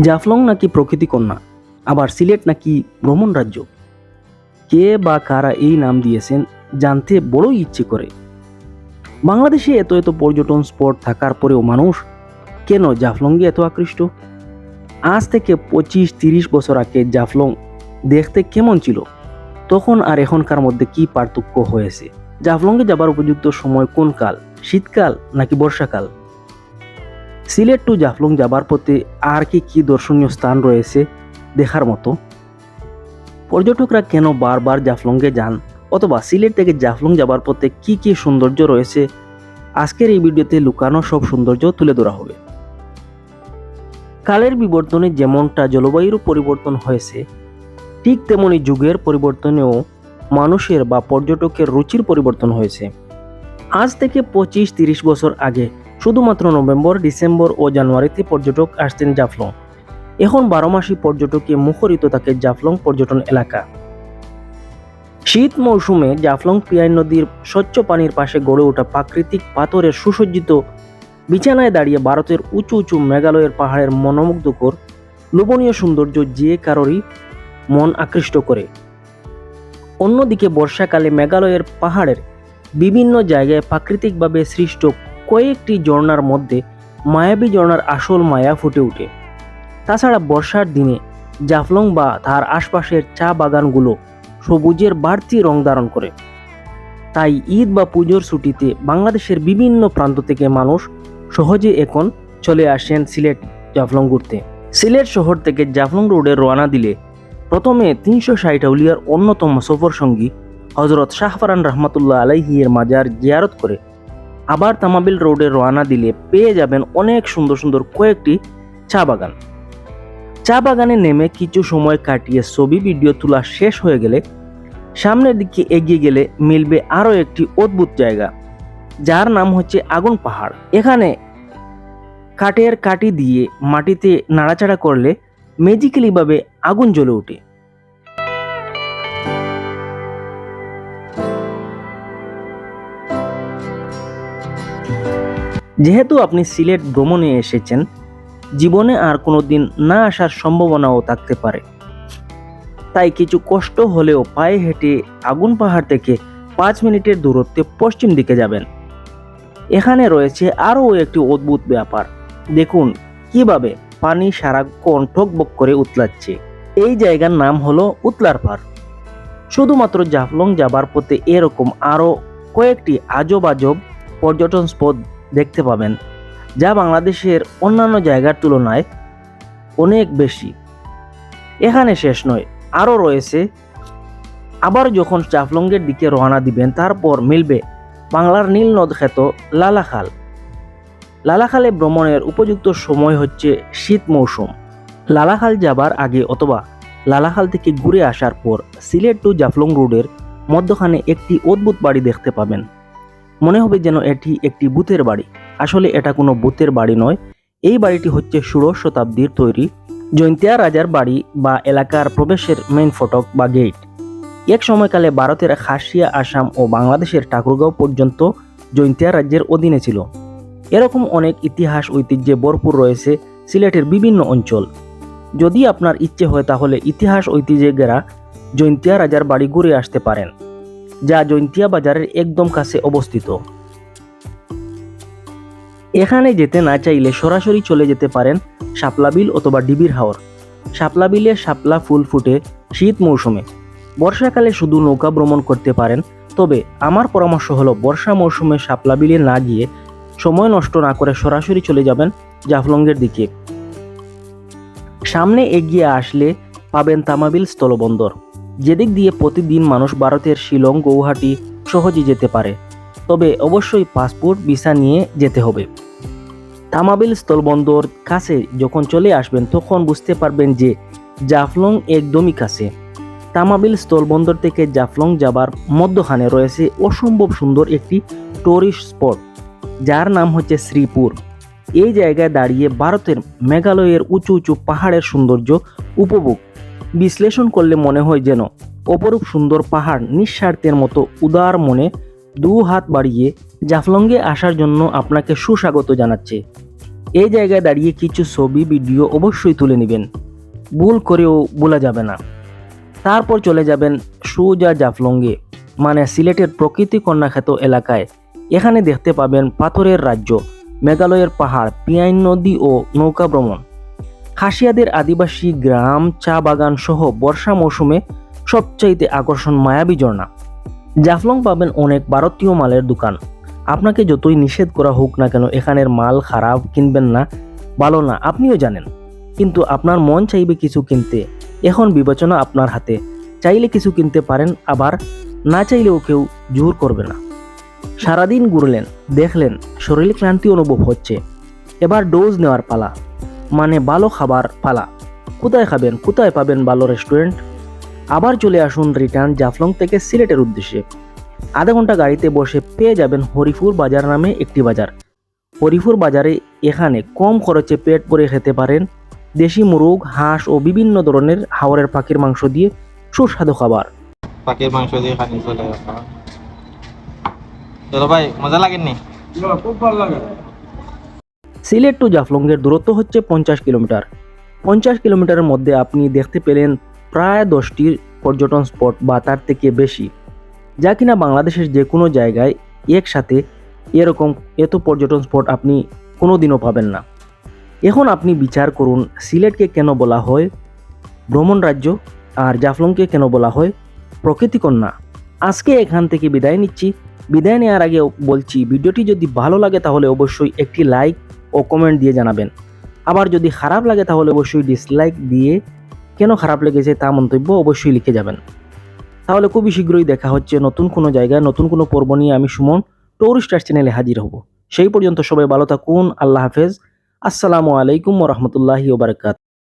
জাফলং নাকি প্রকৃতি কন্যা, আবার সিলেট নাকি ভ্রমণ রাজ্য? কে বা কারা এই নাম দিয়েছেন জানতে বড়ই ইচ্ছে করে। বাংলাদেশে এত এত পর্যটন স্পট থাকার পরেও মানুষ কেন জাফলংয়ে এত আকৃষ্ট? আজ থেকে পঁচিশ তিরিশ বছর আগে জাফলং দেখতে কেমন ছিল? তখন আর এখনকার মধ্যে কি পার্থক্য হয়েছে? জাফলংয়ে যাবার উপযুক্ত সময় কোন কাল? শীতকাল নাকি বর্ষাকাল? সিলেট টু জাফলং যাবার পথে আর কি কি দর্শনীয় স্থান রয়েছে দেখার মতো? পর্যটকরা কেন বারবার জাফলংয়ে যান? অথবা সিলেট থেকে জাফলং যাবার পথে কি কি সৌন্দর্য রয়েছে? আজকের এই ভিডিওতে লুকানো সব সৌন্দর্য তুলে ধরা হবে। কালের বিবর্তনে যেমনটা জলবায়ুর পরিবর্তন হয়েছে, ঠিক তেমনি যুগের পরিবর্তনেও মানুষের বা পর্যটকের রুচির পরিবর্তন হয়েছে। আজ থেকে পঁচিশ তিরিশ বছর আগে শুধুমাত্র নভেম্বর, ডিসেম্বর ও জানুয়ারিতে পর্যটক আসতেন জাফলং। এখন বারো মাসই পর্যটকে মুখরিত থাকে জাফলং পর্যটন এলাকা। শীত মৌসুমে জাফলং পিয়াই নদীর স্বচ্ছ পানির পাশে গড়ে ওঠা প্রাকৃতিক পাথরের সুসজ্জিত বিছানায় দাঁড়িয়ে ভারতের উঁচু উঁচু মেঘালয়ের পাহাড়ের মনোমুগ্ধকর, লোভনীয় সৌন্দর্য যে কারোরই মন আকৃষ্ট করে। অন্যদিকে বর্ষাকালে মেঘালয়ের পাহাড়ের বিভিন্ন জায়গায় প্রাকৃতিকভাবে সৃষ্ট কয়েকটি ঝর্ণার মধ্যে মায়াবী ঝর্ণার আসল মায়া ফুটে ওঠে। তাছাড়া বর্ষার দিনে জাফলং বা তার আশপাশের চা বাগানগুলো সবুজের বাড়তি রং ধারণ করে। তাই ঈদ বা পুজোর ছুটিতে বাংলাদেশের বিভিন্ন প্রান্ত থেকে মানুষ সহজে এখন চলে আসেন সিলেট, জাফলং ঘুরতে। সিলেট শহর থেকে জাফলং রোডে রওনা দিলে প্রথমে তিনশো ষাট আউলিয়ার অন্যতম সফর সঙ্গী হজরত শাহফারান রহমতুল্লাহ আলাইহিয়ের মাজার জিয়ারত করে আবার তামাবিল রোডে রওনা দিলে পেয়ে যাবেন অনেক সুন্দর সুন্দর কয়েকটি চা বাগান। চা বাগানে নেমে কিছু সময় কাটিয়ে ছবি ভিডিও তোলা শেষ হয়ে গেলে সামনের দিকে এগিয়ে গেলে মিলবে আরও একটি অদ্ভুত জায়গা, যার নাম হচ্ছে আগুন পাহাড়। এখানে কাঠের কাটি দিয়ে মাটিতে নাড়াচাড়া করলে ম্যাজিক্যালিভাবে আগুন জ্বলে ওঠে। যেহেতু আপনি সিলেট ভ্রমণে এসেছেন, জীবনে আর কোনো দিন না আসার সম্ভাবনাও থাকতে পারে। তাই কিছু কষ্ট হলেও পায়ে হেঁটে আগুন পাহাড় থেকে পাঁচ মিনিটের দূরত্বে পশ্চিম দিকে যাবেন। এখানে রয়েছে আরও একটি অদ্ভুত ব্যাপার। দেখুন, কীভাবে পানি সারাক্ষণ ঠকবক করে উতলাচ্ছে। এই জায়গার নাম হলো উতলার পার শুধুমাত্র জাফলং যাবার পথে এরকম আরও কয়েকটি আজব আজব পর্যটন স্পট দেখতে পাবেন, যা বাংলাদেশের অন্যান্য জায়গার তুলনায় অনেক বেশি। এখানে শেষ নয়, আরও রয়েছে। আবার যখন চাফলংয়ের দিকে রওনা দিবেন, তারপর মিলবে বাংলার নীল নদ খ্যাত লালাখাল। লালাখালে ভ্রমণের উপযুক্ত সময় হচ্ছে শীত মৌসুম। লালাখাল যাবার আগে অথবা লালাখাল থেকে ঘুরে আসার পর সিলেট টু জাফলং রোডের মধ্যখানে একটি অদ্ভুত বাড়ি দেখতে পাবেন। মনে হবে যেন এটি একটি বুথের বাড়ি। আসলে এটা কোনো বুথের বাড়ি নয়। এই বাড়িটি হচ্ছে ষোড়শ শতাব্দীর তৈরি। জৈন্তিয়া রাজার বাড়ি বা এলাকার প্রবেশের মেইন ফটক বা গেট এক সময়কালে ভারতের খাসিয়া, আসাম ও বাংলাদেশের ঠাকুরগাঁও পর্যন্ত জৈন্তিয়া রাজ্যের অধীনে ছিল। এরকম অনেক ইতিহাস ঐতিহ্যে ভরপুর রয়েছে সিলেটের বিভিন্ন অঞ্চল। যদি আপনার ইচ্ছে হয় তাহলে ইতিহাস ঐতিহ্যে গেরা জৈন্তিয়া রাজার বাড়ি ঘুরে আসতে পারেন। যা জৈন্তিয়া বাজারের একদম কাছে অবস্থিত। এখানে যেতে না চাইলে সরাসরি চলে যেতে পারেন শাপলা বিল অথবা ডিবির হাওর। শাপলা বিলে শাপলা ফুল ফুটে শীত মৌসুমে। বর্ষাকালে শুধু নৌকা ভ্রমণ করতে পারেন, তবে আমার পরামর্শ হলো বর্ষা মৌসুমে শাপলা বিলে না গিয়ে সময় নষ্ট না করে সরাসরি চলে যাবেন জাফলংয়ের দিকে। সামনে এগিয়ে আসলে পাবেন তামাবিল স্থলবন্দর। যেদিক দিয়ে প্রতিদিন মানুষ ভারতের শিলং, গৌহাটি সহজে যেতে পারে, তবে অবশ্যই পাসপোর্ট, ভিসা নিয়ে যেতে হবে। তামাবিল স্থলবন্দর কাছে যখন চলে আসবেন, তখন বুঝতে পারবেন যে জাফলং একদমই কাছে। তামাবিল স্থলবন্দর থেকে জাফলং যাবার মধ্যখানে রয়েছে অসম্ভব সুন্দর একটি টুরিস্ট স্পট যার নাম হচ্ছে শ্রীপুর। এই জায়গায় দাঁড়িয়ে ভারতের মেঘালয়ের উঁচু উঁচু পাহাড়ের সৌন্দর্য উপভোগ বিশ্লেষণ করলে মনে হয় যেন অপরূপ সুন্দর পাহাড় নিঃস্বার্থের মতো উদার মনে দু হাত বাড়িয়ে জাফলংয়ে আসার জন্য আপনাকে সুস্বাগত জানাচ্ছে। এই জায়গায় দাঁড়িয়ে কিছু ছবি, ভিডিও অবশ্যই তুলে নেবেন। ভুল করেও বলা যাবে না। তারপর চলে যাবেন সুজা জাফলঙ্গে মানে সিলেটের প্রকৃতি কন্যাখ্যাত এলাকায়। এখানে দেখতে পাবেন পাথরের রাজ্য, মেঘালয়ের পাহাড়, পিয়াইন নদী ও নৌকা ভ্রমণ। খাসিয়াদের আদিবাসী গ্রাম, চা বাগান সহ বর্ষা মৌসুমে সবচাইতে আকর্ষণ মায়াবী ঝর্ণা। জাফলং পাবেন অনেক ভারতীয় মালের দোকান। আপনাকে যতই নিষেধ করা হোক না কেন, এখানের মাল খারাপ, কিনবেন না, ভালো না, আপনিও জানেন। কিন্তু আপনার মন চাইবে কিছু কিনতে। এখন বিবেচনা আপনার হাতে। চাইলে কিছু কিনতে পারেন, আবার না চাইলেও কেউ জোর করবে না। সারাদিন ঘুরলেন, দেখলেন, শরীরে ক্লান্তি অনুভব হচ্ছে। এবার ডোজ নেওয়ার পালা। মানে ভালো খাবার পালা। কোথায় খাবেন কোথায় পাবেন ভালো রেস্টুরেন্ট আবার চলে আসুন রিটার্ন জাফলং থেকে সিলেটের উদ্দেশ্যে। আধা ঘণ্টা গাড়িতে বসে পেয়ে যাবেন হরিপুর বাজার নামে একটি বাজার। হরিপুর বাজারে এখানে কম খরচে পেট ভরে খেতে পারেন দেশি মুরগ হাঁস ও বিভিন্ন ধরনের হাওরের পাখির মাংস দিয়ে সুস্বাদু খাবার। পাখির মাংস দিয়ে খানি চলে চলো ভাই মজা লাগেননি? খুব ভালো লাগে। সিলেট টু জাফলংয়ের দূরত্ব হচ্ছে পঞ্চাশ কিলোমিটার। পঞ্চাশ কিলোমিটারের মধ্যে আপনি দেখতে পেলেন প্রায় দশটি পর্যটন স্পট বা তার থেকে বেশি, যা কিনা বাংলাদেশের যে কোনো জায়গায় একসাথে এরকম এত পর্যটন স্পট আপনি কোনো দিনও পাবেন না। এখন আপনি বিচার করুন সিলেটকে কেন বলা হয় ভ্রমণ রাজ্য আর জাফলংকে কেন বলা হয় প্রকৃতিকন্যা আজকে এখান থেকে বিদায় নিচ্ছি। বিদায় নেওয়ার আগে বলছি, ভিডিওটি যদি ভালো লাগে তাহলে অবশ্যই একটি লাইক ও কমেন্ট দিয়ে জানাবেন। আবার যদি খারাপ লাগে তাহলে অবশ্যই ডিসলাইক দিয়ে কেন খারাপ লেগেছে তা মন্তব্য অবশ্যই লিখে যাবেন। তাহলে খুবই শীঘ্রই দেখা হচ্ছে নতুন কোনো জায়গায়, নতুন কোনো পর্ব নিয়ে আমি সুমন টৌরিস্টার চ্যানেলে হাজির হব। সেই পর্যন্ত সবাই ভালো থাকুন, আল্লাহ হাফেজ। আসসালামু আলাইকুম রহমতুল্লাহি ওবরাকাত